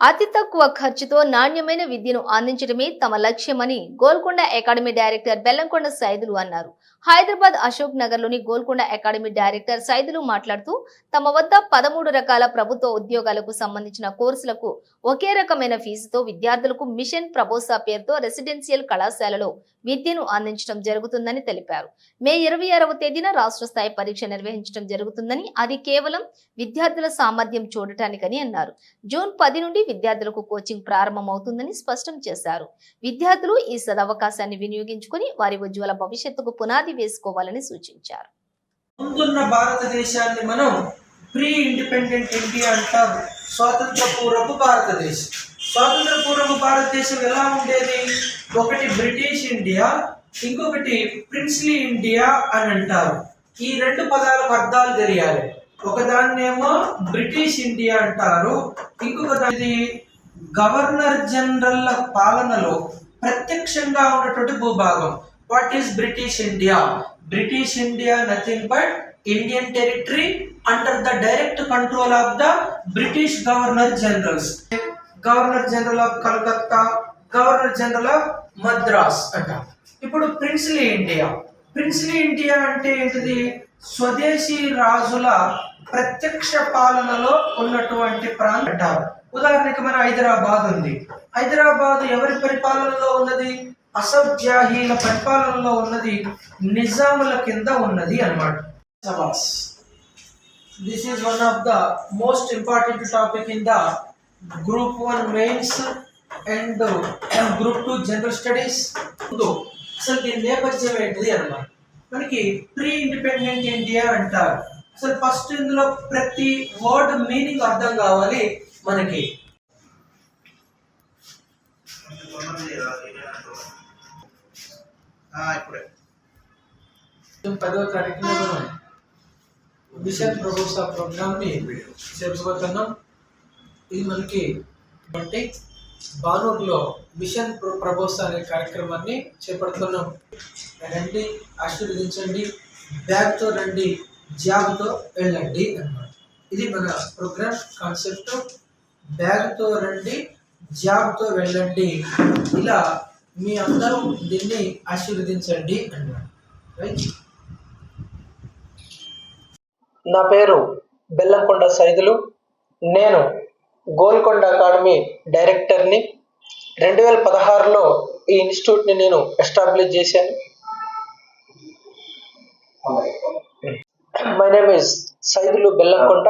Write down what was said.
అతి తక్కువ ఖర్చుతో నాణ్యమైన విద్యను అందించడమే తమ లక్ష్యమని గోల్కొండ అకాడమీ డైరెక్టర్ బెల్లంకొండ సైదులు అన్నారు. హైదరాబాద్ అశోక్ నగర్లోని గోల్కొండ అకాడమీ డైరెక్టర్ సైదులు మాట్లాడుతూ తమ వద్ద పదమూడు రకాల ప్రభుత్వ ఉద్యోగాలకు సంబంధించిన కోర్సులకు ఒకే రకమైన ఫీజుతో విద్యార్థులకు మిషన్ ప్రబోసా పేరుతో రెసిడెన్షియల్ కళాశాలలో విద్యను అందించడం జరుగుతుందని తెలిపారు. మే ఇరవై ఆరవ తేదీన రాష్ట్ర స్థాయి పరీక్ష నిర్వహించడం జరుగుతుందని అది కేవలం విద్యార్థుల సామర్థ్యం చూడటానికని అన్నారు. జూన్ పది నుండి విద్యార్థులకు కోచింగ్ ప్రారంభమవుతుందని స్పష్టం చేశారు. విద్యార్థులు ఈ సదవకాశాన్ని వినియోగించుకుని వారి ఉజ్వల భవిష్యత్తుకు పునాది వేసుకోవాలని సూచించారు. ముందున్న భారతదేశాన్ని మనం ప్రీ ఇండిపెండెంట్ ఇండియా అంటారు స్వాతంత్ర పూర్వపు భారతదేశం. స్వాతంత్ర పూర్వపు భారతదేశం ఎలా ఉండేది? ఒకటి బ్రిటిష్ ఇండియా ఇంకొకటి ప్రిన్స్లీ ఇండియా అని అంటారు. ఈ రెండు పదాలకు అర్థాలు తెలియాలి. ఒకదాన్నేమో బ్రిటిష్ ఇండియా అంటారు. ఇంకొక దాని గవర్నర్ జనరల్ పాలనలో ప్రత్యక్షంగా ఉన్నటువంటి భూభాగం. What is British India British India nothing but Indian territory under the direct control of the British governor generals governor general of Calcutta governor general of Madras అంట. ఇప్పుడు princely India princely India అంటే ఏంటిది? స్వదేశీ రాజుల ప్రత్యక్ష పాలనలో ఉన్నటువంటి ప్రాంతాలు అంటారు ఉదాహరణకి మన హైదరాబాద్ ఉంది. హైదరాబాద్ ఎవరి పరిపాలనలో ఉన్నది? అసభ్యాహీన పరిపాలనలో ఉన్నది. నిజాముల కింద ఉన్నది అన్నమాట. సబాస్ this is one of the most important topic in the group one mains and group two general studies అసలు దీని నేపథ్యం ఏంటిది అన్నమాట. మనకి ప్రీ ఇండిపెండెంట్ ఇండియా అంటారు. అసలు ఫస్ట్ ఇందులో ప్రతి వర్డ్ మీనింగ్ అర్థం కావాలి మనకి. ఇప్పుడే. పదవ తారీఖున మనం మిషన్ ప్రపోజా ప్రోగ్రామ్ని చేపడుతున్నాం. ఇది మనకి అంటే బానూరులో మిషన్ ప్ర- ప్రపోజా అనే కార్యక్రమాన్ని చేపడుతున్నాం. రండి ఆశీర్వదించండి. బ్యాగ్తో రండి. జాబ్తో వెళ్ళండి అన్నమాట. ఇది మన ప్రోగ్రామ్ కాన్సెప్ట్. బ్యాగ్తో రండి జాబ్తో వెళ్ళండి. ఇలా మీ అందరూ దీన్ని ఆశీర్వదించండి అన్నమాట. రైట్ నా పేరు బెల్లంకొండ సైదులు. నేను గోల్కొండ అకాడమీ డైరెక్టర్ని. రెండు వేల పదహారులో ఈ ఇన్స్టిట్యూట్ని నేను ఎస్టాబ్లిష్ చేశాను. మై సైదులు బెల్లంకొండ